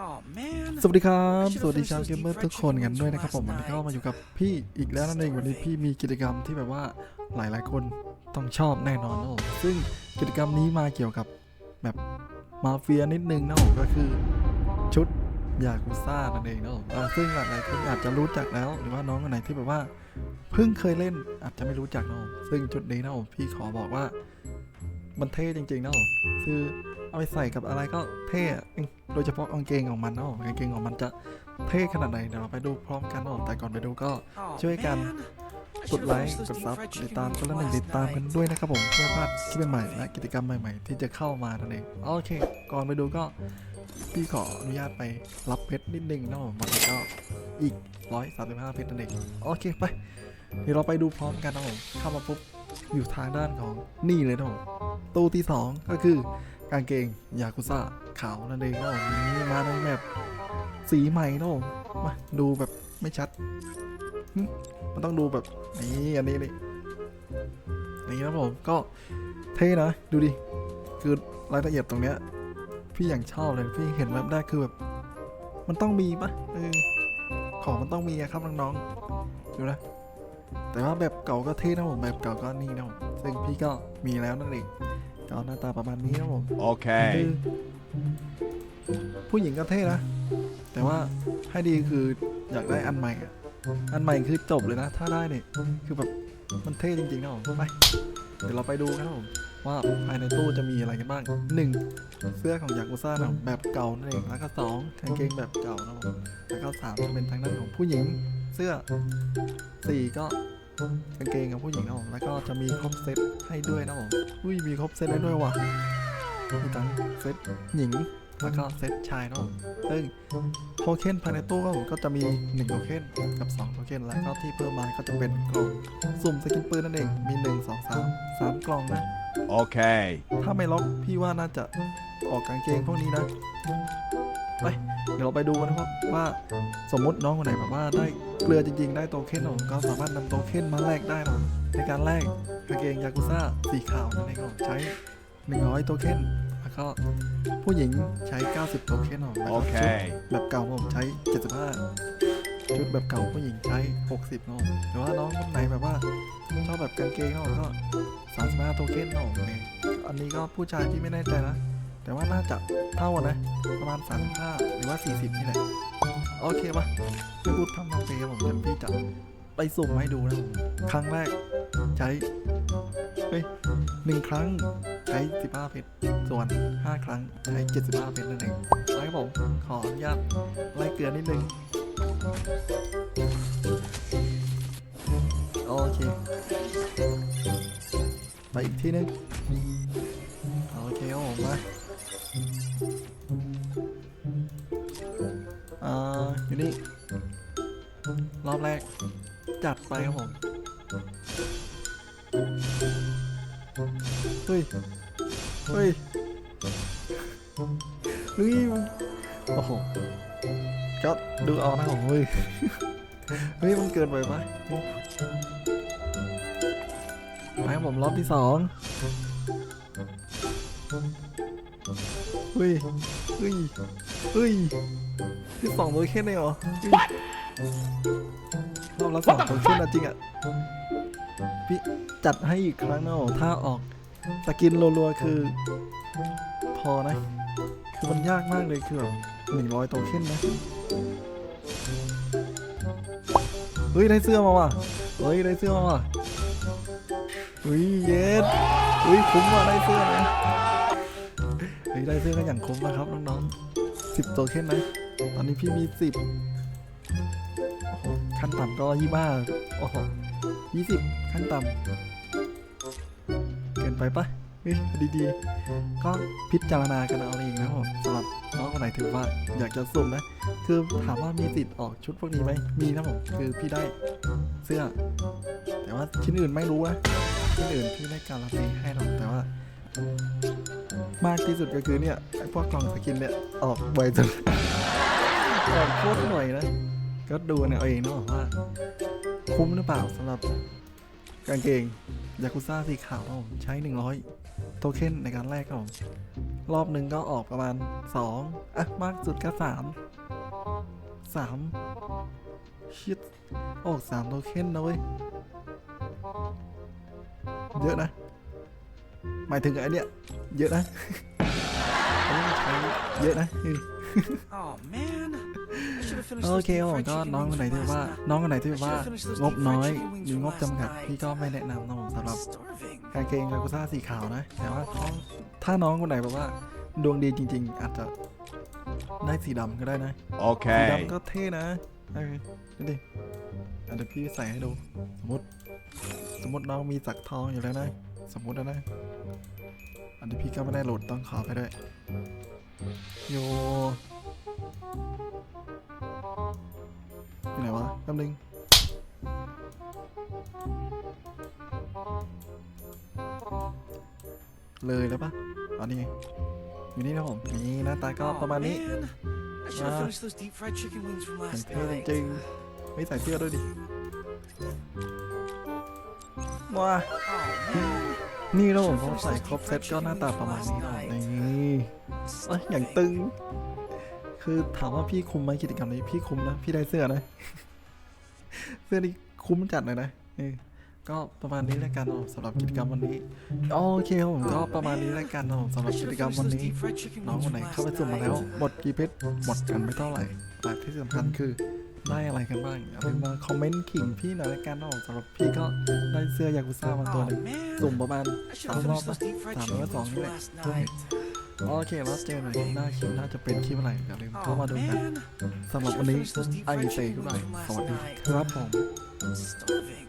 Oh man. สวัสดีครับ สวัสดีชาวเกมเมอร์ทุกคนกันด้วยนะครับผมวันนี้ก็มาอยู่กับพี่อีกแล้วนั่นเองวันนี้พี่มีกิจกรรมที่แบบว่าหลายๆคนต้องชอบแน่นอนนะผมซึ่งกิจกรรมนี้มาเกี่ยวกับแบบมาเฟียนิดนึงนะผมก็คือชุดยากุซ่านั่นเองนะผมเอ่อซึ่งหลายๆคนอาจจะรู้จักแล้วหรือว่าน้องคนไหนที่แบบว่าเพิ่งเคยเล่นอาจจะไม่รู้จักนะผมซึ่งชุดนี้นะผมพี่ขอบอกว่ามันเท่จริงๆนะผมคือเอาไปใส่กับอะไรก็เท่อะ โดยเฉพาะกางเกงของมันนะผมกางเกงของมันจะเท่ขนาดไหนเดี๋ยวเราไปดูพร้อมกันนะผมแต่ก่อนไปดูก็ Oh, ช่วยกัน man. I กด should've ไล watched ค์ those กด deep ซับ fried ติด chicken ตามกัน nuggets และหนึ่ง last ติดตามกัน night. ด้วยนะครับผมเพื่อไม่พลาดคลิปใหม่ๆและกิจกรรมใหม่ ๆ ที่จะเข้ามานั่นเองโอเค ก่อนไปดูก็พี่ขออนุญาตไปรับเพชรนิดนึงนะผมมันก็อีก 135 เพชรนั่นเองโอเคไปเดี๋ยวเราไปดูพร้อมกันนะผมเข้ามาปุ๊บอยู่ทางด้านของนี่เลยนะผมตู้ที่สองก็คือ กางเกงยากุซ่าขาวนั่นเองนะผมนี่มาในแบบสีใหม่นะผมมาดูแบบไม่ชัด มันต้องดูแบบนี่อันนี้นี่นี่นะผมก็เท่นะดูดิคือรายละเอียดตรงเนี้ยพี่อย่างชอบเลยพี่เห็นแบบได้คือแบบ มันต้องมีปะเออของมันต้องมีอะครับน้องๆดูนะแต่ว่าแบบเก่าก็เท่นะผมแบบเก่าก็นี่นะผมซึ่งพี่ก็มีแล้วนั่นเอง ก็หน้าตาประมาณนี้นะผมคือ Okay. ผู้หญิงก็เท่นะ แต่ว่าให้ดีคืออยากได้อันใหม่อะอันใหม่คือจบเลยนะ ถ้าได้เนี่ยคือแบบมันเท่จริงๆนะผมไปเดี๋ยวเราไปดูกันนะผมว่าภายในตู้จะมีอะไรกันบ้างหนึ่งเสื้อของยากุซ่านะแบบเก่านั่นเองแล้วก็สองกางเกงแบบเก่านะผมแล้วก็สามจะเป็นทางด้านของผู้หญิงเสื้อสี่ก็กางเกงของผู้หญิงนะผมแล้วก็จะมีครบเซต ให้ด้วยนะผมอุ้ยมีครบเซตให้ด้วยว่ะมีทั้งเซตหญิงแล้วก็เซตชายเนาะซึ่งโทเค็นภายในตู้ก็ผมก็จะมี1โทเค็นกับ2โทเค็นแล้วก็ที่เพิ่มมาก็จะเป็นกล่องสุ่มสกินปืนนั่นเองมี 1 2 3 3 กล่องนะ Okay. ถ้าไม่ล็อกพี่ว่าน่าจะออกกางเกงพวกนี้นะไปเดี๋ยวเราไปดูกันนะครับว่าสมมติน้องคนไหนแบบว่าได้เกลือจริงๆได้โทเค็นผมก็สามารถนำโทเค็นมาแลกได้นะในการแลก กางเกงยากุซ่าสีขาวนั่นเองครับใช้ 100 โทเค็นแล้วก็ผู้หญิงใช้ 90 โทเค็นผมแล้วก็ชุด Okay. แบบเก่าผมใช้ 75 ชุดแบบเก่าผู้หญิงใช้ 60เนอะหรือว่าน้องคนไหนแบบว่าชอบแบบกางเกงเนอะก็ 35 โทเค็นเนอะเนี่ยอันนี้ก็ผู้ชายที่ไม่แน่ใจนะ แต่ว่าน่าจะเท่านะ ประมาณ 35 หรือว่า 40 นี่แหละ โอเคปะไม่พูดพร่ำทำเพลงผมเดี๋ยวพี่จะไปสุ่มให้ดูนะผมครั้งแรกใช้ เฮ้ยหนึ่งครั้งใช้15เพชรส่วน5ครั้งใช้75เพชรนั่นเองไปครับผมขออนุญาตไล่เกลือนิดนึงโอเคไปอีกทีนึงโอเคครับผมมาอ่าอยู่นี่รอบแรกจัดไปครับผม เฮ้ยเฮ้ยเฮ้ยมันโอ้โหก็ดูเอานะผมเฮ้ยเฮ้ยมันเกินไปปะไปครับผมรอบที่สองเฮ้ยเฮ้ยเฮ้ยที่สองตัวแค่ไหนเหรอเฮ้ยรอบละสองตัวแค่นะจริงอะพี่จัดให้อีกครั้งนะโอ้ถ้าออก สกินรัวๆคือ พอนะ คือมันยากมากเลยคือแบบหนึ่งร้อยโทเค็นนะ เฮ้ย ได้เสื้อมาว่ะ เฮ้ย ได้เสื้อมาว่ะเฮ้ยเย็ดเฮ้ยคุ้มว่ะได้เสื้อนะเฮ้ยได้เสื้อก็อย่างคุ้มนะครับน้องๆสิบโทเค็นนะ ตอนนี้พี่มีสิบขั้นต่ำก็ยี่ห้าโอ้โหยี่สิบขั้นต่ำ ไปปะเฮ้ยดีๆ ก็พิจารณากันเอาเองนะครับผมสำหรับน้องคนไหนถือว่าอยากจะสุ่มนะ คือถามว่ามีสิทธิ์ออกชุดพวกนี้ไหมมีนะผมคือพี่ได้เสื้อ แต่ว่าชิ้นอื่นไม่รู้นะชิ้นอื่นพี่ไม่การันตีให้หรอกแต่ว่ามากที่สุดก็คือเนี่ยไอพวกกล่องสกินเนี่ยออกบ่อยสุดออกโคตรหน่อยนะก็ดูเนี่ยเอาเองนะว่าคุ้มหรือเปล่าสำหรับ กางเกงยากุซ่าสีขาวครับผมใช้ 100 โทเค็นในการแลกครับผมรอบหนึ่งก็ออกประมาณสองอะ มากสุดก็สามสามชิดออกสามโทเค็นนะเว้ย เยอะนะ หมายถึงไอเนี้ยเยอะนะ ใช้เยอะนะเออ Oh man. โอ those เค deep ผม fried ก็ chicken น้องคน wings ไหน from ที่ last ว่า night. น้องคนไหนที่ว่า I should've finished those งบ deep fried น้อย chicken wings มี from งบจำกัด last พี่ก็ไม่แนะนำนะผมสำหรับ Starving. กางเกงยากุซ่าสีขาวนะแต่ว่าถ้าถ้าน้องคนไหนแบบว่า ดวงดีจริง ๆ อาจจะได้สีดำก็ได้นะสี Okay. ดำก็เท่นะเออดูดิอะเดี๋ยวพี่ใส่ให้ดูสมมติ สมมติน้องมีสักทองอยู่แล้วนะสมมตินะนะอันนี้พี่ก็ไม่ได้โหลดต้องขอไปด้วย โยอยู่ไห นวะแป๊บนึงเลยแล้วปะอ๋อนี่ไงอยู่นี่นะผม นี่หน้าตาก็ Oh, ประมาณนี้ man. I should have Ah. finished those deep fried chicken wings from อย่าง last เท่ night. จริงไม่ใส่เสื้อด้วยดิว้า Oh man. นี่นะผมเขาใส่ครบเซ็ตก็หน้าตาประมาณนี้นะนี่เอ้ยอย่างตึง คือถามว่าพี่คุมไหมกิจกรรมนี้พี่คุมนะ พี่ได้เสื้อนะ เสื้อนี่คุ้มจัดเลยนะเออก็ประมาณนี้แล้วกันเนาะสำหรับกิจกรรมวันนี้โอเคครับผมก็ประมาณนี้แล้วกันเนาะสำหรับกิจกรรมวันนี้ น้องคนไหนเข้าไปสุ่มมาแล้วหมดกี่เพชรหมดกันไม่เท่าไหร่แต่ที่สำคัญคือได้อะไรกันบ้างอย่าลืมมาคอมเมนต์ขิงพี่หน่อยละกันเนาะสำหรับพี่ก็ได้เสื้อยากุซ่ามาตัวหนึ่งสุ่มประมาณสามรอบสามหรือสองนี่แหละ โอเคแล้วเจอหน่อยหน้าคลิปน่าจะเป็นคลิปอะไรอย่าลืมเข้า Oh มาดูกัน man. สำหรับวันนี้ไอเซกุไลสวัสดีครับผม Starving.